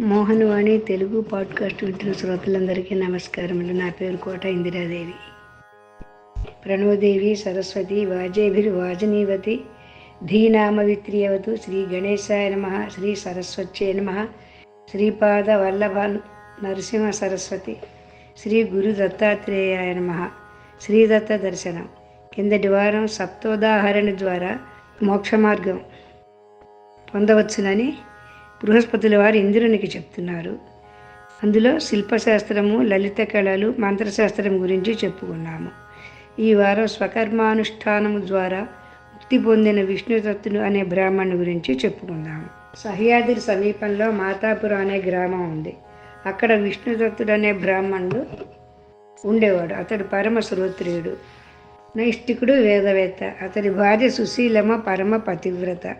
Mohan Vani Telugu podcast వింటున్న శ్రోతలందరికీ నమస్కారములు. నా పేరు కోట ఇందిరాదేవి. ప్రణవదేవి సరస్వతి వాజేభిర్ వాజనీవతి ధీనామ విత్రియవతు శ్రీ గణేశాయ నమ శ్రీ సరస్వత్యే నమ శ్రీపాద వల్లభ నరసింహ సరస్వతి శ్రీ గురు దత్తాత్రేయాయ నమ శ్రీదత్త దర్శనం. కిందటి వారం సప్తోదాహరణ ద్వారా మోక్ష మార్గం. పొందవచ్చునని బృహస్పతుల వారు ఇంద్రునికి చెప్తున్నారు. అందులో శిల్పశాస్త్రము లలిత కళలు మంత్రశాస్త్రం గురించి చెప్పుకున్నాము. ఈ వారం స్వకర్మానుష్ఠానము ద్వారా ముక్తి పొందిన విష్ణుదత్తుడు అనే బ్రాహ్మణుని గురించి చెప్పుకుందాము సహ్యాద్రి సమీపంలో మాతాపురం అనే గ్రామం ఉంది. అక్కడ విష్ణుదత్తుడు అనే బ్రాహ్మణుడు ఉండేవాడు. అతడు పరమ శ్రోత్రియుడు నైష్టికుడు వేదవేత్త. అతడి భార్య సుశీలమ పరమ పతివ్రత.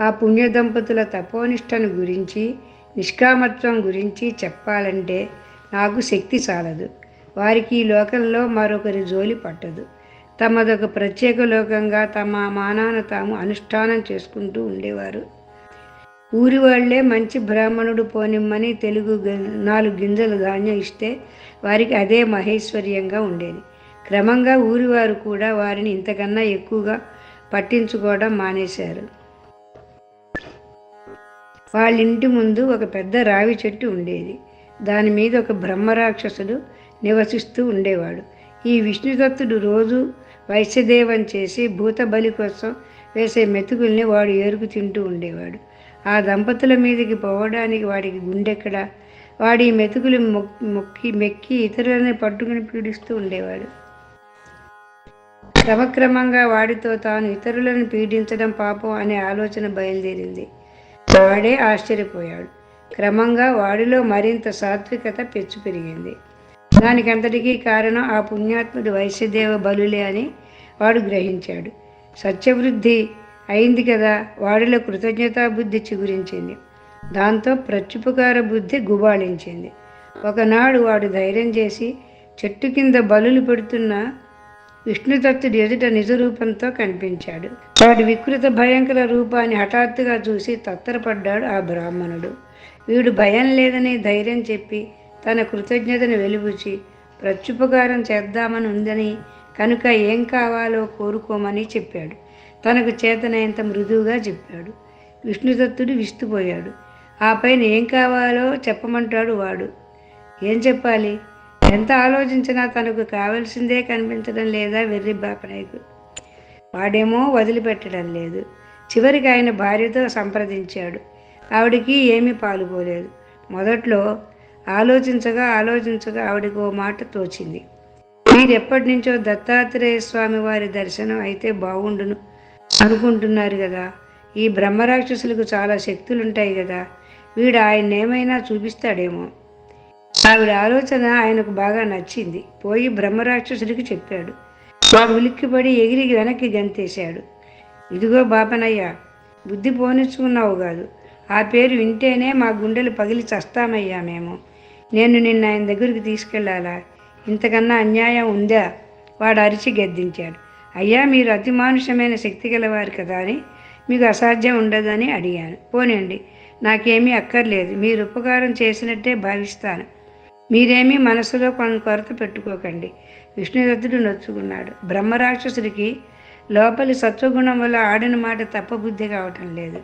ఆ పుణ్య దంపతుల తపోనిష్టను గురించి నిష్కామత్వం గురించి చెప్పాలంటే నాకు శక్తి చాలదు. వారికి ఈ లోకంలో మరొకరి జోలి పట్టదు. తమదొక ప్రత్యేక లోకంగా తమ మానాన తాము అనుష్ఠానం చేసుకుంటూ ఉండేవారు. ఊరి వాళ్ళే మంచి బ్రాహ్మణుడు పోనిమ్మని తెలుగు నాలుగు గింజలు ధాన్యం ఇస్తే వారికి అదే మహేశ్వర్యంగా ఉండేది. క్రమంగా ఊరివారు కూడా వారిని ఇంతకన్నా ఎక్కువగా పట్టించుకోవడం మానేశారు. వాళ్ళ ఇంటి ముందు ఒక పెద్ద రావి చెట్టు ఉండేది. దాని మీద ఒక బ్రహ్మరాక్షసుడు నివసిస్తూ ఉండేవాడు. ఈ విష్ణుదత్తుడు రోజు వైశ్యదేవం చేసి భూత బలి కోసం వేసే మెతుకుల్ని వాడు ఏరుకు తింటూ ఉండేవాడు. ఆ దంపతుల మీదకి పోవడానికి వాడికి గుండెక్కడ? వాడి మెతుకులు మొక్- మొక్కి మెక్కి ఇతరులని పట్టుకుని పీడిస్తూ ఉండేవాడు. క్రమక్రమంగా వాడితో తాను ఇతరులను పీడించడం పాపం అనే ఆలోచన బయలుదేరింది. వాడే ఆశ్చర్యపోయాడు. క్రమంగా వాడిలో మరింత సాత్వికత పెచ్చు పెరిగింది. దానికంతటికీ కారణం ఆ పుణ్యాత్ముడు వైశ్యదేవ బలులే అని వాడు గ్రహించాడు. సత్యవృద్ధి అయింది కదా వాడిలో కృతజ్ఞతా బుద్ధి చిగురించింది. దాంతో ప్రత్యుపకార బుద్ధి గుబాళించింది. ఒకనాడు వాడు ధైర్యం చేసి చెట్టు కింద బలులు పెడుతున్న విష్ణుదత్తుడు ఎదుట నిజ రూపంతో కనిపించాడు. వాడి వికృత భయంకర రూపాన్ని హఠాత్తుగా చూసి తత్తరపడ్డాడు ఆ బ్రాహ్మణుడు. వీడు భయం లేదని ధైర్యం చెప్పి తన కృతజ్ఞతను వెలుబుచి ప్రత్యుపకారం చేద్దామని ఉందని కనుక ఏం కావాలో కోరుకోమని చెప్పాడు. తనకు చేతనైనంత మృదువుగా చెప్పాడు. విష్ణుదత్తుడు విస్తుపోయాడు. ఆ పైన ఏం కావాలో చెప్పమంటాడు వాడు. ఏం చెప్పాలి? ఎంత ఆలోచించినా తనకు కావలసిందే కనిపించడం లేదా వెర్రి బాపనాయకు వాడేమో వదిలిపెట్టడం లేదు. చివరికి ఆయన భార్యతో సంప్రదించాడు. ఆవిడికి ఏమీ పాలుపోలేదు. మొదట్లో ఆలోచించగా ఆలోచించగా ఆవిడకు ఓ మాట తోచింది. మీరు ఎప్పటి నుంచో దత్తాత్రేయ స్వామి వారి దర్శనం అయితే బాగుండును అనుకుంటున్నారు కదా. ఈ బ్రహ్మరాక్షసులకు చాలా శక్తులు ఉంటాయి కదా. వీడు ఆయన ఏమైనా చూపిస్తాడేమో. ఆవిడ ఆలోచన ఆయనకు బాగా నచ్చింది. పోయి బ్రహ్మరాక్షసుడికి చెప్పాడు. వాడు ఉలిక్కిపడి ఎగిరి వెనక్కి గంతేశాడు. ఇదిగో బాపనయ్య బుద్ధి పోనిచ్చుకున్నావు కాదు. ఆ పేరు వింటేనే మా గుండెలు పగిలి చస్తామయ్యా మేము. నేను నిన్న ఆయన దగ్గరికి తీసుకెళ్ళాలా ఇంతకన్నా అన్యాయం ఉందా? వాడు అరిచి గద్దించాడు. అయ్యా మీరు అతి మానుషమైన శక్తి గలవారు కదా అని మీకు అసాధ్యం ఉండదని అడిగాను. పోనండి నాకేమీ అక్కర్లేదు. మీరు ఉపకారం చేసినట్టే భావిస్తాను. మీరేమీ మనసులో కొన్ని కొరత పెట్టుకోకండి. విష్ణుదత్తుడు నొచ్చుకున్నాడు. బ్రహ్మరాక్షసుడికి లోపలి సత్వగుణం వల్ల ఆడిన మాట తప్పబుద్ధి కావటం లేదు.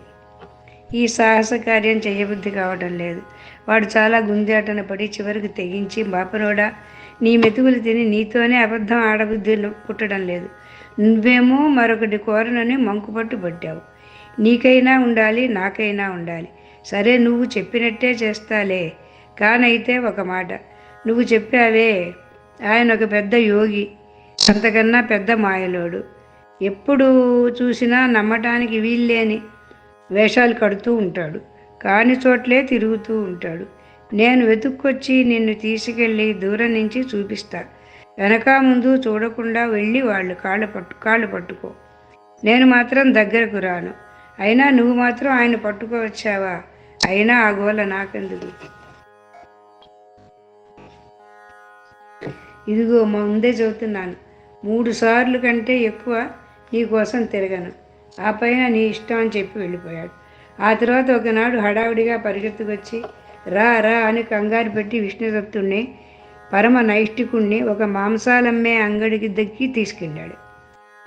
ఈ సాహస కార్యం చేయబుద్ధి కావటం లేదు. వాడు చాలా గుంజాటన పడి చివరికి తెగించి బాపనోడా నీ మెతుకులు తిని నీతోనే అబద్ధం ఆడబుద్ధి పుట్టడం లేదు. నువ్వేమో మరొకటి కోరనని మంకుపట్టు పట్టావు. నీకైనా ఉండాలి నాకైనా ఉండాలి. సరే నువ్వు చెప్పినట్టే చేస్తాలే. కానైతే ఒక మాట. నువ్వు చెప్పావే ఆయన ఒక పెద్ద యోగి అంతకన్నా పెద్ద మాయలోడు. ఎప్పుడు చూసినా నమ్మటానికి వీల్లేని వేషాలు కడుతూ ఉంటాడు. కాని చోట్లే తిరుగుతూ ఉంటాడు. నేను వెతుక్కొచ్చి నిన్ను తీసుకెళ్ళి దూరం నుంచి చూపిస్తా. వెనక ముందు చూడకుండా వెళ్ళి వాళ్ళు కాళ్ళు పట్టు కాళ్ళు పట్టుకో. నేను మాత్రం దగ్గరకు రాను. అయినా నువ్వు మాత్రం ఆయన పట్టుకోవచ్చావా అయినా ఆ గోల నాకెందుకు? ఇదిగో మా ముందే చదువుతున్నాను. మూడు సార్లు కంటే ఎక్కువ నీ కోసం తిరగను. ఆ పైన నీ ఇష్టం అని చెప్పి వెళ్ళిపోయాడు. ఆ తర్వాత ఒకనాడు హడావిడిగా పరిగెత్తుకొచ్చి రా రా అని కంగారు పెట్టి విష్ణుదత్తుణ్ణి పరమ నైష్టికుణ్ణి ఒక మాంసాలమ్మే అంగడికి దక్కి తీసుకెళ్ళాడు.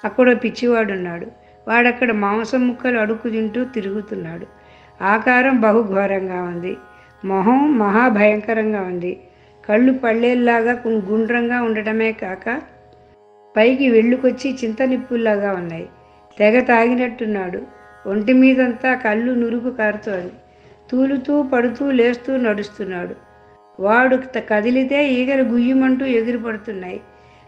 అక్కడ పిచ్చివాడున్నాడు. వాడక్కడ మాంసం ముక్కలు అడుక్కు తింటూ తిరుగుతున్నాడు. ఆకారం బహుఘోరంగా ఉంది. మొహం మహాభయంకరంగా ఉంది. కళ్ళు పళ్ళేల్లాగా గుండ్రంగా ఉండటమే కాక పైకి వెళ్ళుకొచ్చి చింతనిప్పుల్లాగా ఉన్నాయి. తెగ తాగినట్టున్నాడు. ఒంటి మీదంతా కళ్ళు నురుగు కారుతోంది. తూలుతూ పడుతూ లేస్తూ నడుస్తున్నాడు. వాడు త- కదిలితే ఈగలు గుయ్యమంటూ ఎగిరి పడుతున్నాయి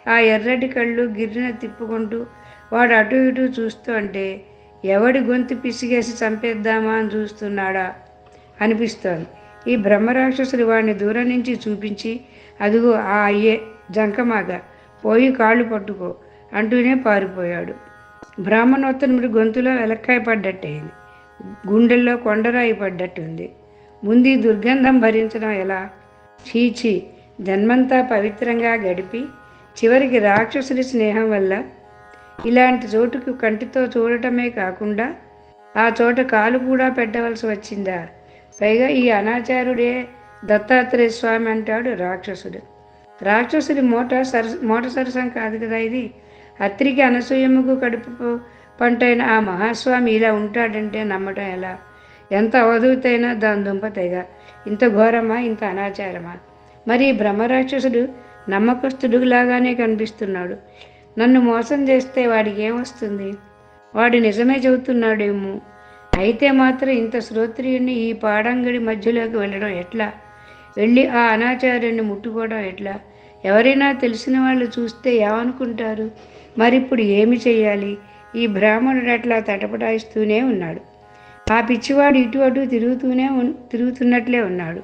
ఆ ఎర్రటి కళ్ళు గిర్రిన తిప్పుకుంటూ వాడు అటు ఇటు చూస్తూ అంటే ఎవడి గొంతు పిసిగేసి చంపేద్దామా అని చూస్తున్నాడా? అనిపిస్తోంది. ఈ బ్రహ్మరాక్షసులు వాడిని దూరం నుంచి చూపించి అదిగో ఆ అయ్యే జంకమాగ పోయి కాళ్ళు పట్టుకో అంటూనే పారిపోయాడు. బ్రాహ్మణోత్తముడి గొంతులో వెలక్కాయ పడ్డట్టయింది. గుండెల్లో కొండరాయి పడ్డట్టుంది. ముందు దుర్గంధం భరించడం ఎలా? చీచి జన్మంతా పవిత్రంగా గడిపి చివరికి రాక్షసుడి స్నేహం వల్ల ఇలాంటి చోటుకు కంటితో చూడటమే కాకుండా ఆ చోట కాలు కూడా పెట్టవలసి వచ్చిందా? పైగా ఈ అనాచారుడే దత్తాత్రేయ స్వామి అంటాడు రాక్షసుడు. రాక్షసుడి మూట సర మూట సరసం కాదు కదా ఇది. అత్రికి అనసూయముకు కడుపు పంటైన ఆ మహాస్వామి ఇలా ఉంటాడంటే నమ్మటం ఎలా? ఎంత అవధూతైనా దాని దుంప తెగ. ఇంత ఘోరమా? ఇంత అనాచారమా? మరి బ్రహ్మరాక్షసుడు నమ్మకస్తుడు లాగానే కనిపిస్తున్నాడు. నన్ను మోసం చేస్తే వాడికి ఏమొస్తుంది వాడు నిజమే చెబుతున్నాడేమో. అయితే మాత్రం ఇంత శ్రోత్రియుణ్ణి ఈ పాడంగడి మధ్యలోకి వెళ్ళడం ఎట్లా? వెళ్ళి ఆ అనాచార్యుని ముట్టుకోవడం ఎట్లా? ఎవరైనా తెలిసిన వాళ్ళు చూస్తే ఏమనుకుంటారు? మరి ఇప్పుడు ఏమి చేయాలి ఈ బ్రాహ్మణుడు అట్లా తటపటాయిస్తూనే ఉన్నాడు. ఆ పిచ్చివాడు ఇటు అటు తిరుగుతూనే ఉన్- తిరుగుతున్నట్లే ఉన్నాడు.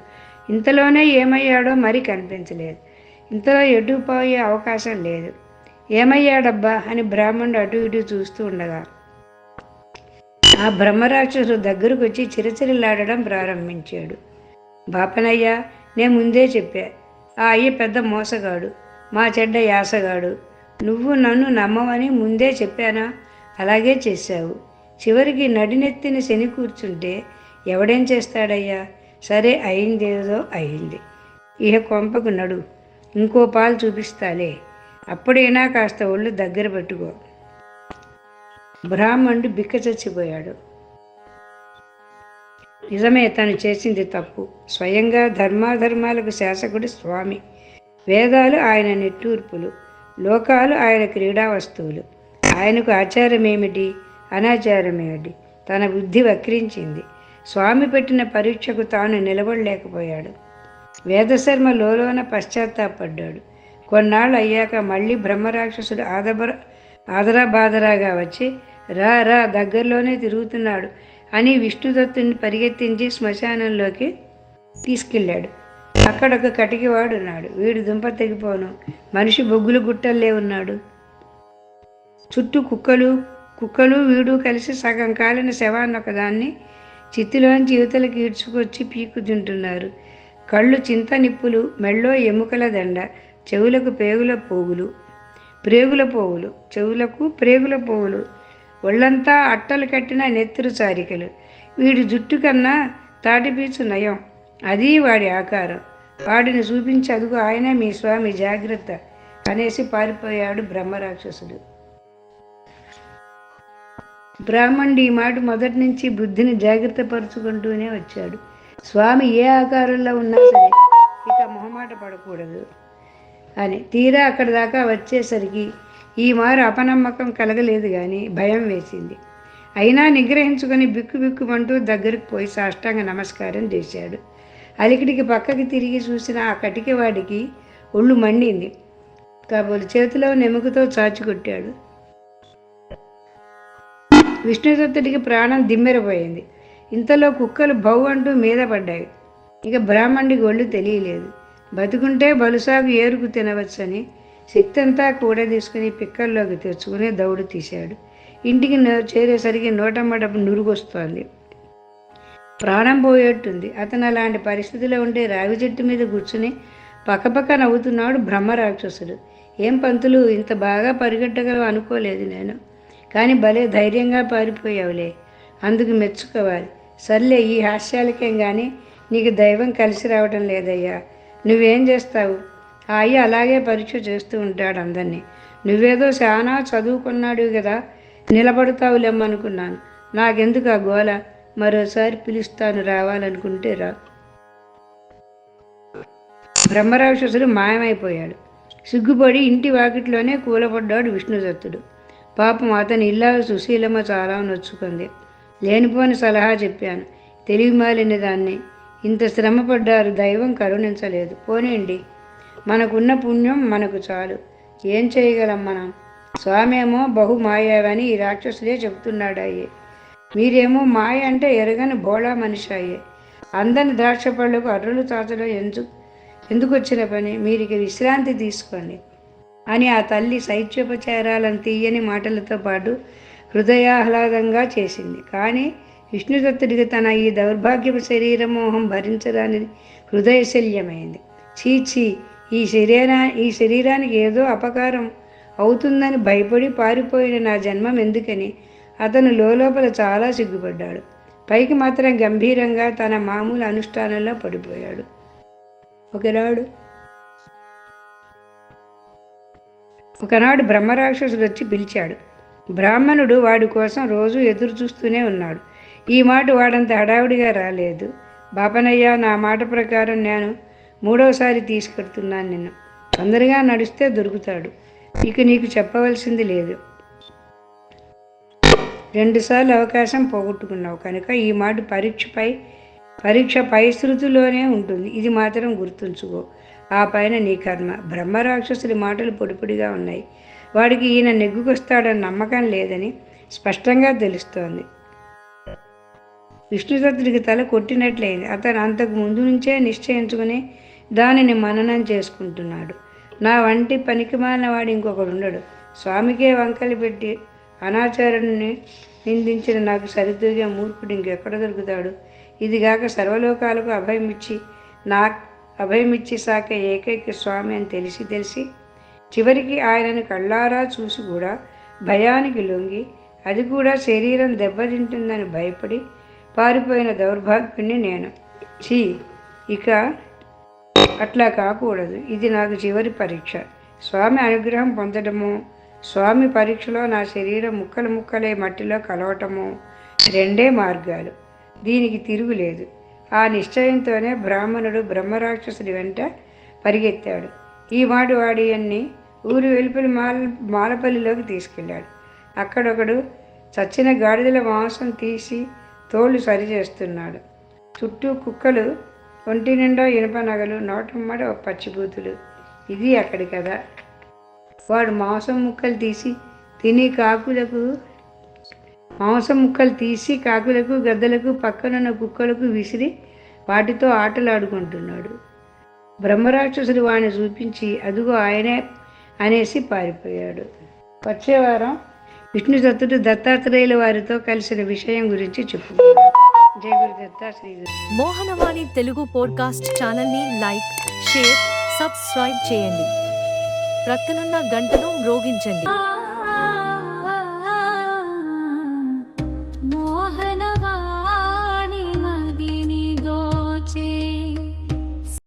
ఇంతలోనే ఏమయ్యాడో మరి కనిపించలేదు. ఇంతలో ఎటు పోయే అవకాశం లేదు. ఏమయ్యాడబ్బా అని బ్రాహ్మణుడు అటు ఇటు చూస్తూ ఉండగా ఆ బ్రహ్మరాక్షసుడు దగ్గరకు వచ్చి చిరచిరలాడడం ప్రారంభించాడు. బాపనయ్య నేను ముందే చెప్పా ఆ అయ్య పెద్ద మోసగాడు మా చెడ్డ యాసగాడు. నువ్వు నన్ను నమ్మవని ముందే చెప్పానా? అలాగే చేశావు. చివరికి నడినెత్తిన శని కూర్చుంటే ఎవడేం చేస్తాడయ్యా? సరే అయిందేదో అయింది. ఇహ కొంపకు నడు ఇంకో పాలు చూపిస్తాలే. అప్పుడైనా కాస్త ఒళ్ళు దగ్గర పెట్టుకో. బ్రాహ్మణుడు బిక్క చచ్చిపోయాడు నిజమే తను చేసింది తప్పు. స్వయంగా ధర్మాధర్మాలకు శాసకుడు స్వామి. వేదాలు ఆయన నిట్టూర్పులు. లోకాలు ఆయన క్రీడా వస్తువులు ఆయనకు ఆచారమేమిటి? అనాచారమేమిటి? తన బుద్ధి వక్రించింది. స్వామి పెట్టిన పరీక్షకు తాను నిలబడలేకపోయాడు. వేదశర్మ లోలోన పశ్చాత్తాపడ్డాడు. కొన్నాళ్ళు అయ్యాక మళ్ళీ బ్రహ్మరాక్షసుడు ఆదబర ఆదరాబాదరాగా వచ్చి రా రా దగ్గరలోనే తిరుగుతున్నాడు అని విష్ణుదత్తుని పరిగెత్తించి శ్మశానంలోకి తీసుకెళ్ళాడు. అక్కడ ఒక కటికివాడు ఉన్నాడు వీడు దుంప తెగిపోను. మనిషి బొగ్గులు గుట్టల్లే ఉన్నాడు. చుట్టూ కుక్కలు కుక్కలు వీడు కలిసి సగం కాలిన శవాన్ని ఒకదాన్ని చిత్తులోంచి యువతలకు ఈడ్చుకొచ్చి పీకు తింటున్నారు కళ్ళు చింత నిప్పులు మెళ్ళో ఎముకల దండ చెవులకు పేగుల పోగులు ప్రేగుల పోగులు చెవులకు ప్రేగుల పోగులు ఒళ్ళంతా అట్టలు కట్టిన నెత్తురు చారికలు. వీడి జుట్టు కన్నా తాటిపీచు నయం. అది వాడి ఆకారం. వాడిని చూపించి అదుగు ఆయనే మీ స్వామి జాగ్రత్త అనేసి పారిపోయాడు బ్రహ్మరాక్షసుడు. బ్రాహ్మణుడు ఈ మాట మొదటి నుంచి బుద్ధిని జాగ్రత్త పరుచుకుంటూనే వచ్చాడు. స్వామి ఏ ఆకారంలో ఉన్నా సరే ఇక మొహమాట పడకూడదు అని. తీరా అక్కడ దాకా వచ్చేసరికి ఈ మారు అపనమ్మకం కలగలేదు కానీ భయం వేసింది. అయినా నిగ్రహించుకొని బిక్కు బిక్కుమంటూ దగ్గరికి పోయి సాష్టాంగ నమస్కారం చేశాడు. అలికిడికి పక్కకి తిరిగి చూసిన ఆ కటికవాడికి ఒళ్ళు మండింది. కాబోలు చేతిలో నెముకతో చాచుకొట్టాడు విష్ణుదత్తుడికి ప్రాణం దిమ్మెరపోయింది. ఇంతలో కుక్కలు బౌ అంటూ మీద పడ్డాయి. ఇక బ్రాహ్మణుడికి ఒళ్ళు తెలియలేదు. బతుకుంటే బలుసాగు ఏరుకు తినవచ్చని శక్తి అంతా కూడా తీసుకుని పిక్కల్లోకి తెచ్చుకుని దౌడు తీశాడు. ఇంటికి చేరేసరికి చేరేసరికి డబ్బు నురుగొస్తోంది. ప్రాణం పోయేట్టుంది. అతను అలాంటి పరిస్థితిలో ఉంటే రావి చెట్టు మీద కూర్చుని పక్కపక్క నవ్వుతున్నాడు బ్రహ్మరాక్షసుడు ఏం పంతులు ఇంత బాగా పరిగెట్టగలవు అనుకోలేదు నేను. కానీ భలే ధైర్యంగా పారిపోయావులే. అందుకు మెచ్చుకోవాలి. సర్లే ఈ హాస్యాలకేం కానీ నీకు దైవం కలిసి రావడం లేదయ్యా. నువ్వేం చేస్తావు? హాయి అలాగే పరీక్ష చేస్తూ ఉంటాడు అందరినీ. నువ్వేదో చాలా చదువుకున్నాడు కదా నిలబడతావులేమనుకున్నాను. నాకెందుకు ఆ గోల? మరోసారి పిలుస్తాను రావాలనుకుంటే రా. బ్రహ్మరాక్షసుడు మాయమైపోయాడు. సిగ్గుపడి ఇంటి వాకిట్లోనే కూలపడ్డాడు విష్ణుదత్తుడు. పాపం అతని ఇల్లాలు సుశీలమ్మ చాలా నొచ్చుకుంది. లేనిపోని సలహా చెప్పాను. తెలివి మాలిన దాన్ని. ఇంత శ్రమపడ్డారు దైవం కరుణించలేదు. పోనీండి మనకున్న పుణ్యం మనకు చాలు. ఏం చేయగలం మనం? స్వామేమో ఏమో బహు మాయావని ఈ రాక్షసులే చెప్తున్నాడు మీరేమో మాయ అంటే ఎరగని బోళా మనిషి అయ్యే అందని ద్రాక్ష పళ్ళకు అర్రులు తాతలో ఎందుకు ఎందుకు వచ్చిన పని? మీరు ఇక విశ్రాంతి తీసుకోండి. అని ఆ తల్లి శైత్యోపచారాలను తీయని మాటలతో పాటు హృదయాహ్లాదంగా చేసింది. కానీ విష్ణుదత్తుడికి తన ఈ దౌర్భాగ్యపు శరీరమోహం భరించరాని హృదయశల్యమైంది. చీచీ ఈ శరీరా ఈ శరీరానికి ఏదో అపకారం అవుతుందని భయపడి పారిపోయిన నా జన్మం ఎందుకని అతను లోపల చాలా సిగ్గుపడ్డాడు. పైకి మాత్రం గంభీరంగా తన మామూలు అనుష్ఠానంలో పడిపోయాడు. ఒకనాడు ఒకనాడు బ్రహ్మరాక్షసుడు వచ్చి పిలిచాడు. బ్రాహ్మణుడు వాడి కోసం రోజు ఎదురు చూస్తూనే ఉన్నాడు. ఈ మాట వాడంత హడావుడిగా రాలేదు. బాపనయ్య నా మాట ప్రకారం నేను మూడవసారి తీసుకెడుతున్నాను నిన్ను. తొందరగా నడిస్తే దొరుకుతాడు. ఇక నీకు చెప్పవలసింది లేదు. రెండుసార్లు అవకాశం పోగొట్టుకున్నావు కనుక ఈ మాట పరీక్షపై పరీక్ష పై శృతిలోనే ఉంటుంది. ఇది మాత్రం గుర్తుంచుకో. ఆ పైన నీ కర్మ. బ్రహ్మరాక్షసుడి మాటలు పొడిపొడిగా ఉన్నాయి. వాడికి ఈయన నెగ్గుకొస్తాడని నమ్మకం లేదని స్పష్టంగా తెలుస్తోంది. విష్ణుదత్తుడికి తల కొట్టినట్లయింది. అతను అంతకు ముందు నుంచే నిశ్చయించుకుని దానిని మననం చేసుకుంటున్నాడు. నా వంటి పనికిమాలిన వాడు ఇంకొకడు ఉండడు. స్వామికే వంకలు పెట్టి అనాచారుణ్ణి నిందించిన నాకు సరితూగే మూర్ఖుడు ఇంకెక్కడ దొరుకుతాడు? ఇదిగాక సర్వలోకాలకు అభయమిచ్చి నా అభయమిచ్చి సాకే ఏకైక స్వామి అని తెలిసి తెలిసి చివరికి ఆయనను కళ్ళారా చూసి కూడా భయానికి లొంగి అది కూడా శరీరం దెబ్బతింటుందని భయపడి పారిపోయిన దౌర్భాగ్యుణ్ణి నేను. ఛీ! ఇక అట్లా కాకూడదు. ఇది నాకు చివరి పరీక్ష. స్వామి అనుగ్రహం పొందడము స్వామి పరీక్షలో నా శరీరం ముక్కలు ముక్కలే మట్టిలో కలవటము రెండే మార్గాలు. దీనికి తిరుగులేదు. ఆ నిశ్చయంతోనే బ్రాహ్మణుడు బ్రహ్మరాక్షసుడి వెంట పరిగెత్తాడు. ఈ మాట వాడి అన్ని ఊరి వెలుపలి మాల మాలపల్లిలోకి తీసుకెళ్ళాడు. అక్కడొకడు చచ్చిన గాడిదల మాంసం తీసి తోళ్ళు సరిచేస్తున్నాడు. చుట్టూ కుక్కలు ఒంటి నిండా ఇనుప నగలు నోటమ్మడ పచ్చిబూతులు ఇది అక్కడి కదా వాడు మాంసం ముక్కలు తీసి తిని కాకులకు మాంసం ముక్కలు తీసి కాకులకు గద్దలకు పక్కనున్న కుక్కలకు విసిరి వాటితో ఆటలాడుకుంటున్నాడు. బ్రహ్మరాక్షసుడు వాడిని చూపించి అదుగో ఆయనే అనేసి పారిపోయాడు. వచ్చే వారం విష్ణుదత్తుడు దత్తాత్రేయుల వారితో కలిసిన విషయం గురించి చెప్పుకున్నాడు మోహనవాణి తెలుగు పోడ్కాస్ట్ ఛానల్ని లైక్ షేర్ సబ్స్క్రైబ్ చేయండి. ప్రక్కనున్న గంటను మ్రోగించండి.